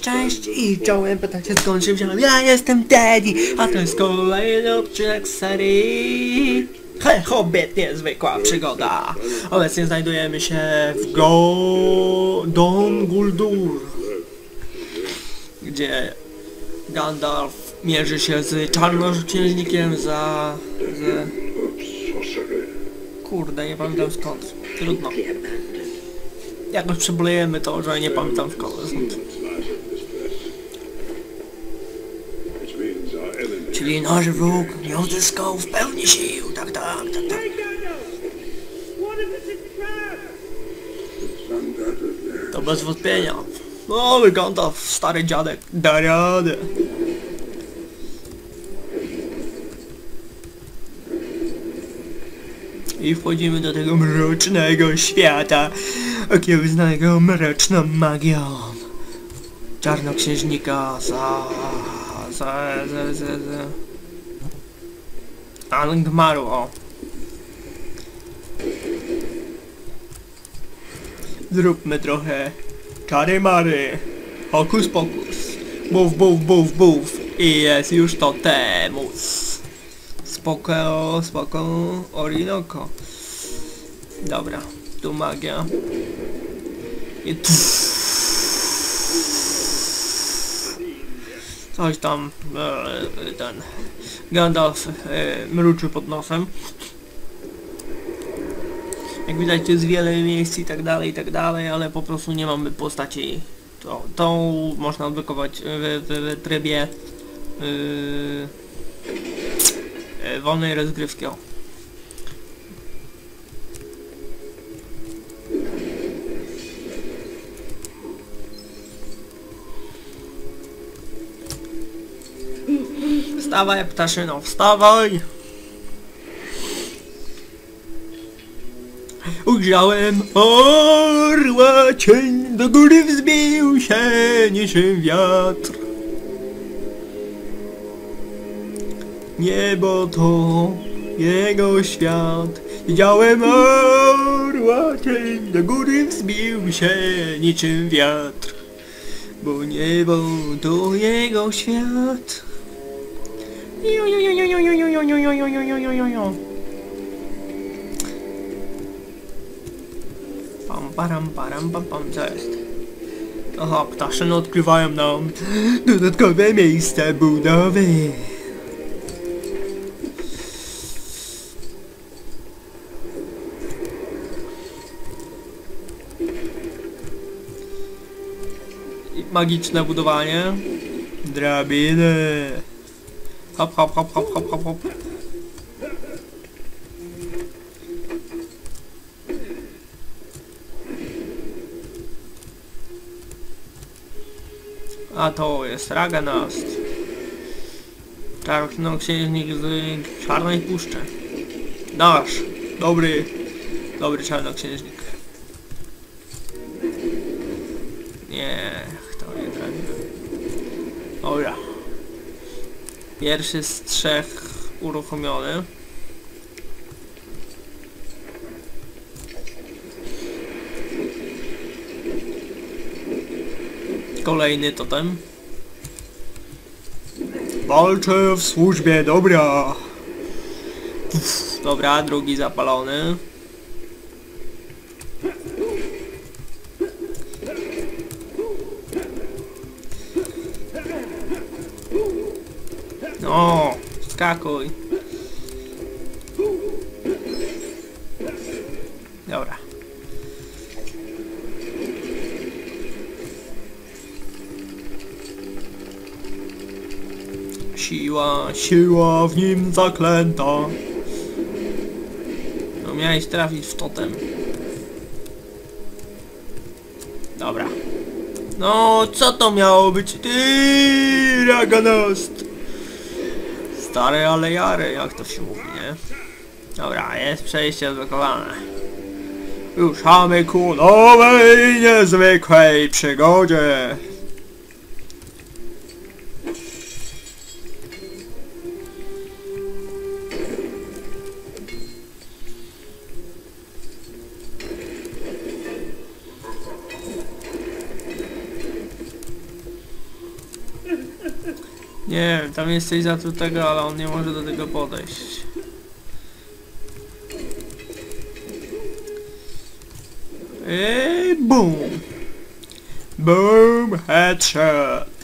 Cześć i czołem, pytacie skąd się wziąłem. Ja jestem Teddy, a to jest kolejny odcinek serii... He, Hobbit, niezwykła przygoda. Obecnie znajdujemy się w Go... Don Guldur. Gdzie Gandalf mierzy się z czarnoksiężnikiem za... z... Kurde, nie pamiętam skąd. Trudno. Jakoś przebolejemy to, że nie pamiętam skąd. Czyli nasz wróg nie uzyskał w pełni sił. Tak, tak, tak, tak. To bez wątpienia. No, wygląda stary dziadek. Da radę. I wchodzimy do tego mrocznego świata, okiełznanego mroczną magią. Czarnoksiężnika za... za... za... za... za... Angmaru, o. Zróbmy trochę czary mary, hokus pokus, buf buf buf buf i jest już to temus. Spoko, spoko, Orinoko. Dobra, tu magia. I tu. Coś tam, e, ten Gandalf e, mruczy pod nosem. Jak widać tu jest wiele miejsc i tak dalej, i tak dalej, ale po prostu nie mamy postaci. To, tą można odblokować w, w, w trybie yy, wolnej rozgrywki. Wstawaj, ptaszyno, wstawaj! Ujrzałem orła, cień do góry wzbił się niczym wiatr. Niebo to jego świat. Widziałem orła, cień do góry wzbił się niczym wiatr. Bo niebo to jego świat. Pam, param, param, pam, pam, co jest? Aha, ptaszyny odkrywają nam dodatkowe miejsce budowy. Magiczne budowanie. Drabiny. Hop, hop, hop, hop, hop, hop. A to jest Raganast. Czarnoksiężnik z Czarnej Puszczy. Nasz, dobry, dobry czarnoksiężnik. Niech to nie trafi. Dobra. Pierwszy z trzech uruchomiony. Kolejny totem. Walczę w służbie dobra. Uff, dobra, drugi zapalony. No, skakuj. Dobra. Siła, siła w nim zaklęta. No miałeś trafić w totem. Dobra. No, co to miało być? Ty, Raganost! Stary, ale jary, jak to się mówi, nie? Dobra, jest przejście odblokowane. Ruszamy ku nowej, niezwykłej przygodzie. Nie wiem, tam jest coś zatrutego, ale on nie może do tego podejść. I boom! Boom! Headshot!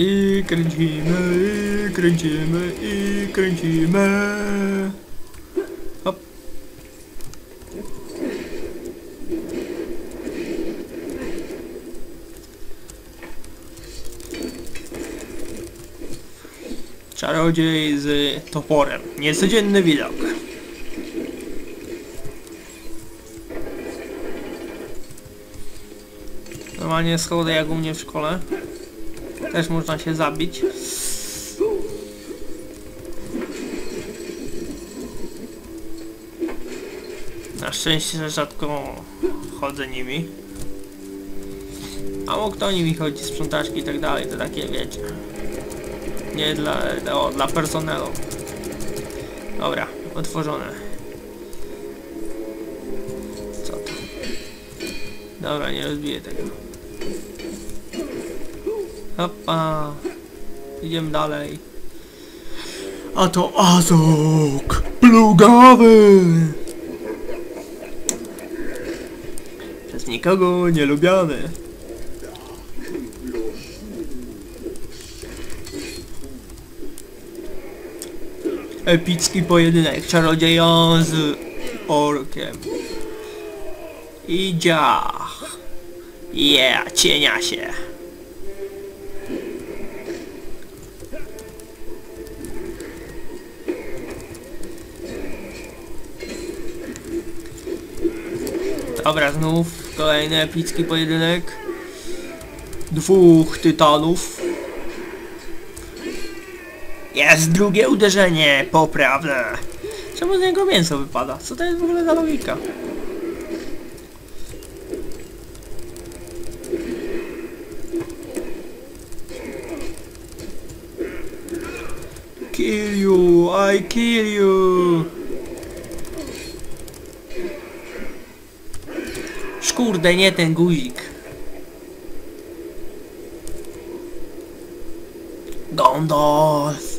I kręcimy, i kręcimy, i kręcimy. Hop. Czarodziej z toporem. Niecodzienny widok. Normalnie schody jak u mnie w szkole. Też można się zabić. Na szczęście że rzadko chodzę nimi. Mało kto nimi chodzi, sprzątaczki i tak dalej, to takie wiecie. Nie dla, o, dla personelu. Dobra, otworzone. Co to? Dobra, nie rozbiję tego. Hopa. Idziemy dalej. A to Azok! Plugawy! Przez nikogo nie lubiany. Epicki pojedynek czarodzieja z orkiem. I dziach. Yeah, cienia się. Dobra, znów kolejny epicki pojedynek. Dwóch tytanów. Jest drugie uderzenie, poprawne. Czemu z niego mięso wypada? Co to jest w ogóle za logika? Kill you, I kill you. Szkurde, nie ten guzik. Gondolf.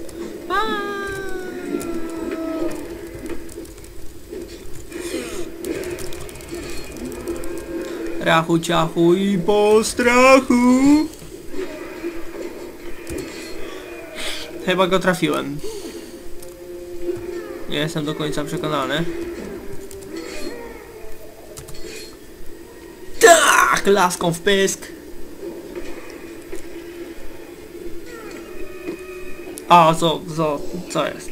Rachu ciachu i po strachu. Chyba go trafiłem. Nie jestem do końca przekonany. Tak, laską w pysk. A, co, co, co jest?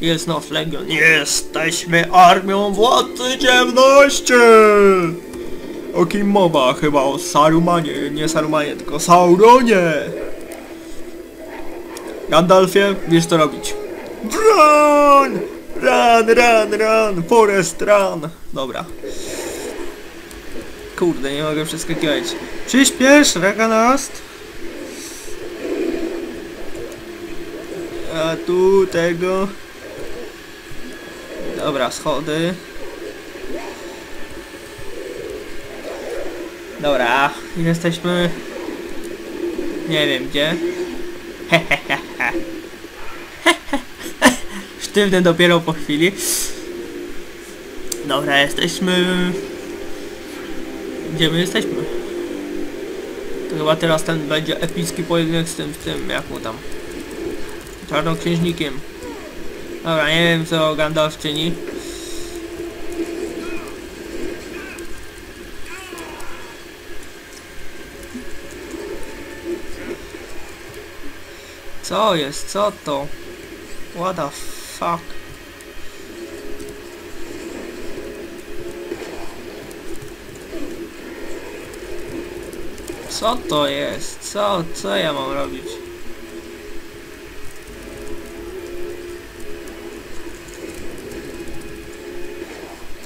Jest nasz legion. Jesteśmy armią władcy ciemności! O kim mowa? Chyba o Sarumanie, nie Sarumanie, tylko Sauronie! Gandalfie, wiesz co robić. Run! Run, run, run! Forest run! Dobra. Kurde, nie mogę przeskakiwać. Przyspiesz, Raganast! A tu tego... Dobra, schody. Dobra, jesteśmy... Nie wiem gdzie. Sztywny dopiero po chwili. Dobra, jesteśmy... Gdzie my jesteśmy? To chyba teraz ten będzie epicki pojedynek z tym, w tym, jak mu tam. Czarnoksiężnikiem. Dobra, nie wiem co Gandalf czyni. Co jest? Co to? What the fuck? Co to jest? Co, co ja mam robić?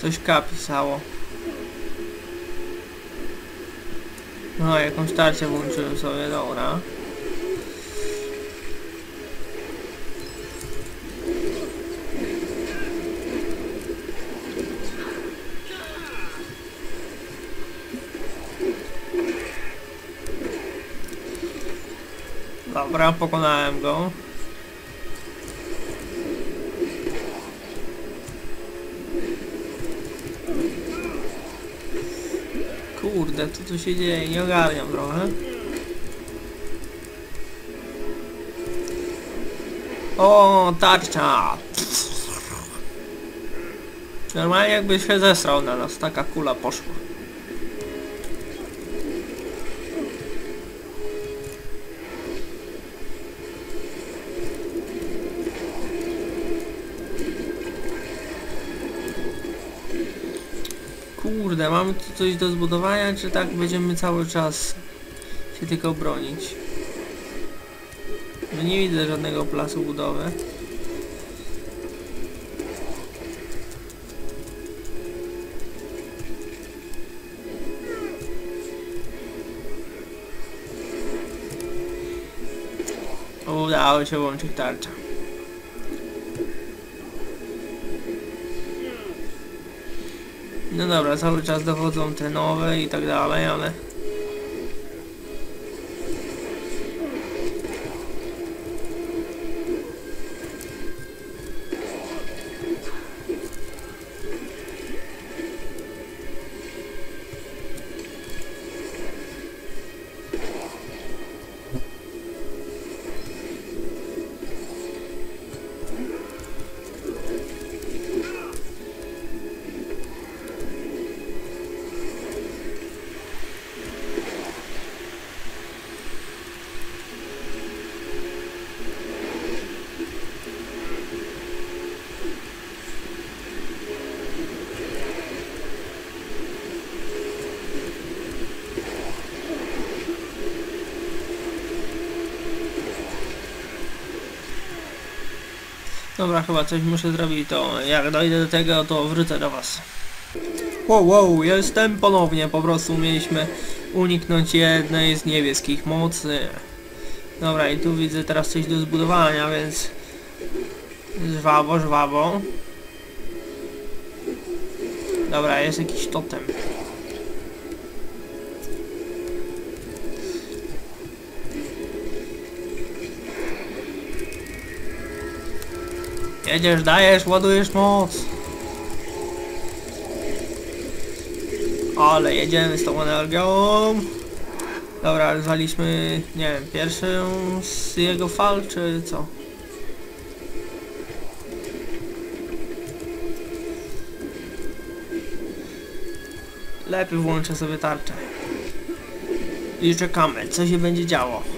Coś K pisało. No, jakąś tarczę włączyłem sobie, dobra. Dobra, pokonałem go. Kurde, co tu się dzieje? Nie ogarniam trochę. O, tarcza! Normalnie jakby się zesrał na nas, taka kula poszła. Kurde, mamy tu coś do zbudowania, czy tak będziemy cały czas się tylko bronić? No nie widzę żadnego placu budowy. Udało się włączyć tarczę. No dobra, cały czas dochodzą te nowe i tak dalej, ale... Dobra, chyba coś muszę zrobić, to jak dojdę do tego, to wrócę do was. Wow, wow, jestem ponownie, po prostu mieliśmy uniknąć jednej z niebieskich mocy. Dobra, i tu widzę teraz coś do zbudowania, więc... Żwawo, żwawo. Dobra, jest jakiś totem. Jedziesz, dajesz, ładujesz moc. Ale jedziemy z tą energią. Dobra, zwaliśmy, nie wiem, pierwszą z jego fal, czy co? Lepiej włączę sobie tarczę. I czekamy, co się będzie działo.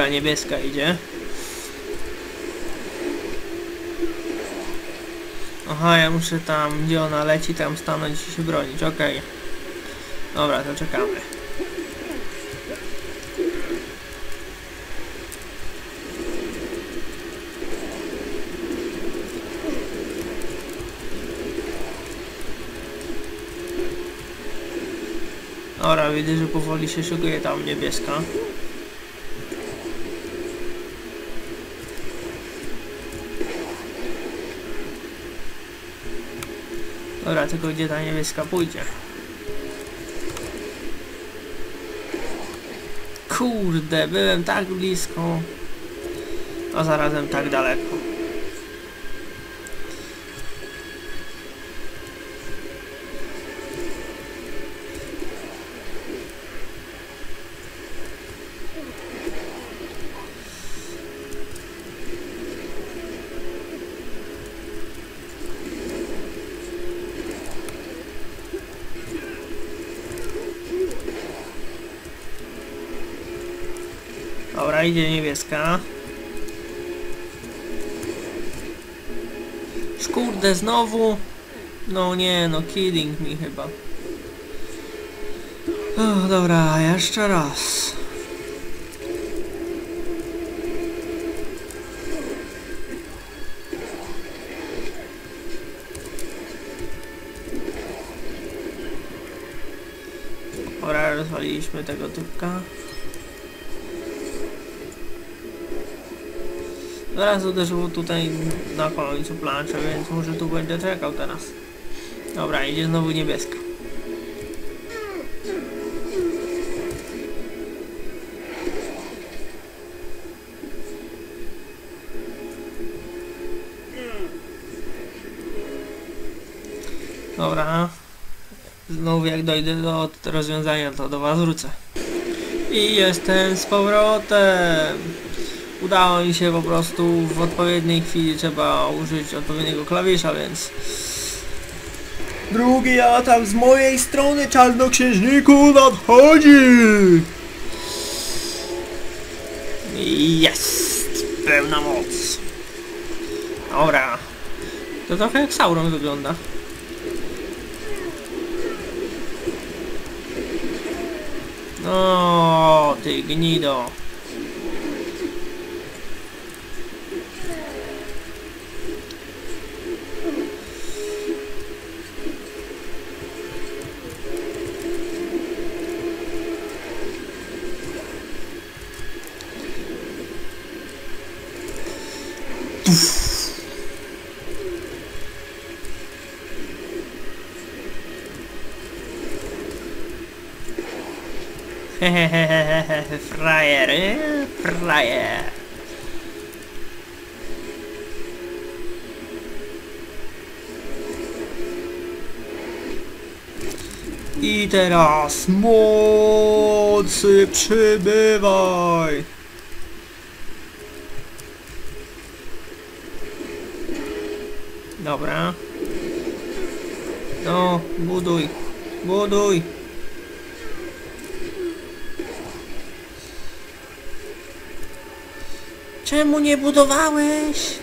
Dobra, niebieska idzie. Aha, ja muszę tam, gdzie ona leci, tam stanąć i się bronić, okej. Dobra, to czekamy. Dobra, widzę, że powoli się szykuje tam niebieska. Dobra, tylko gdzie ta niebieska pójdzie? Kurde, byłem tak blisko, a zarazem tak daleko. idzie niebieska. Szkurde, znowu? No nie, no killing mi chyba. O, dobra, jeszcze raz. Dobra, rozwaliliśmy tego typka. Zaraz uderzyło tutaj na końcu planszy, więc może tu będę czekał teraz. Dobra, idzie znowu niebieska. Dobra. Znowu jak dojdę do rozwiązania, to do was wrócę. I jestem z powrotem. Udało mi się po prostu w odpowiedniej chwili trzeba użyć odpowiedniego klawisza, więc... Drugi atak z mojej strony czarnoksiężniku nadchodzi! Jest! Pełna moc. Dobra. To trochę jak Sauron wygląda. No, ty gnido. Hehehehe, frajer, frajer. I teraz mocy przybywaj. Dobra. No, buduj, buduj. Czemu nie budowałeś?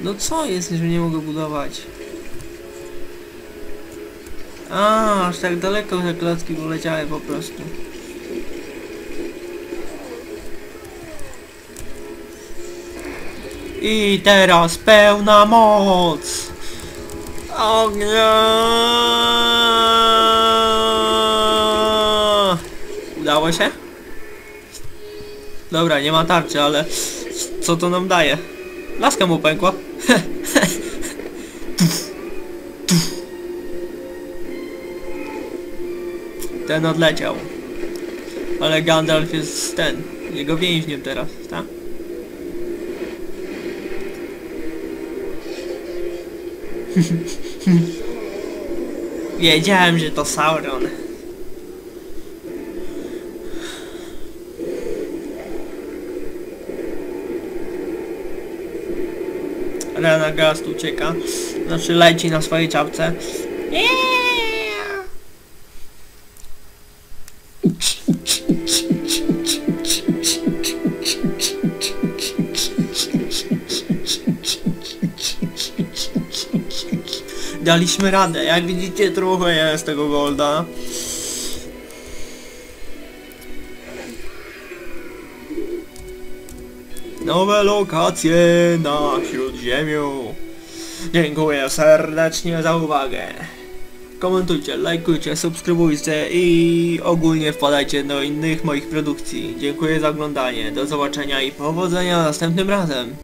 No co jest, że nie mogę budować? A, aż tak daleko te klocki poleciały po prostu. I teraz pełna moc! Ognia! Udało się? Dobra, nie ma tarczy, ale co to nam daje? Laska mu pękła. Ten odleciał. Ale Gandalf jest ten, jego więźniem teraz, tak? Wiedziałem, że to Sauron. Renagast ucieka. Znaczy leci na swojej czapce. Daliśmy radę, jak widzicie trochę jest tego golda. Nowe lokacje na Śródziemiu. Dziękuję serdecznie za uwagę. Komentujcie, lajkujcie, subskrybujcie i ogólnie wpadajcie do innych moich produkcji. Dziękuję za oglądanie, do zobaczenia i powodzenia następnym razem.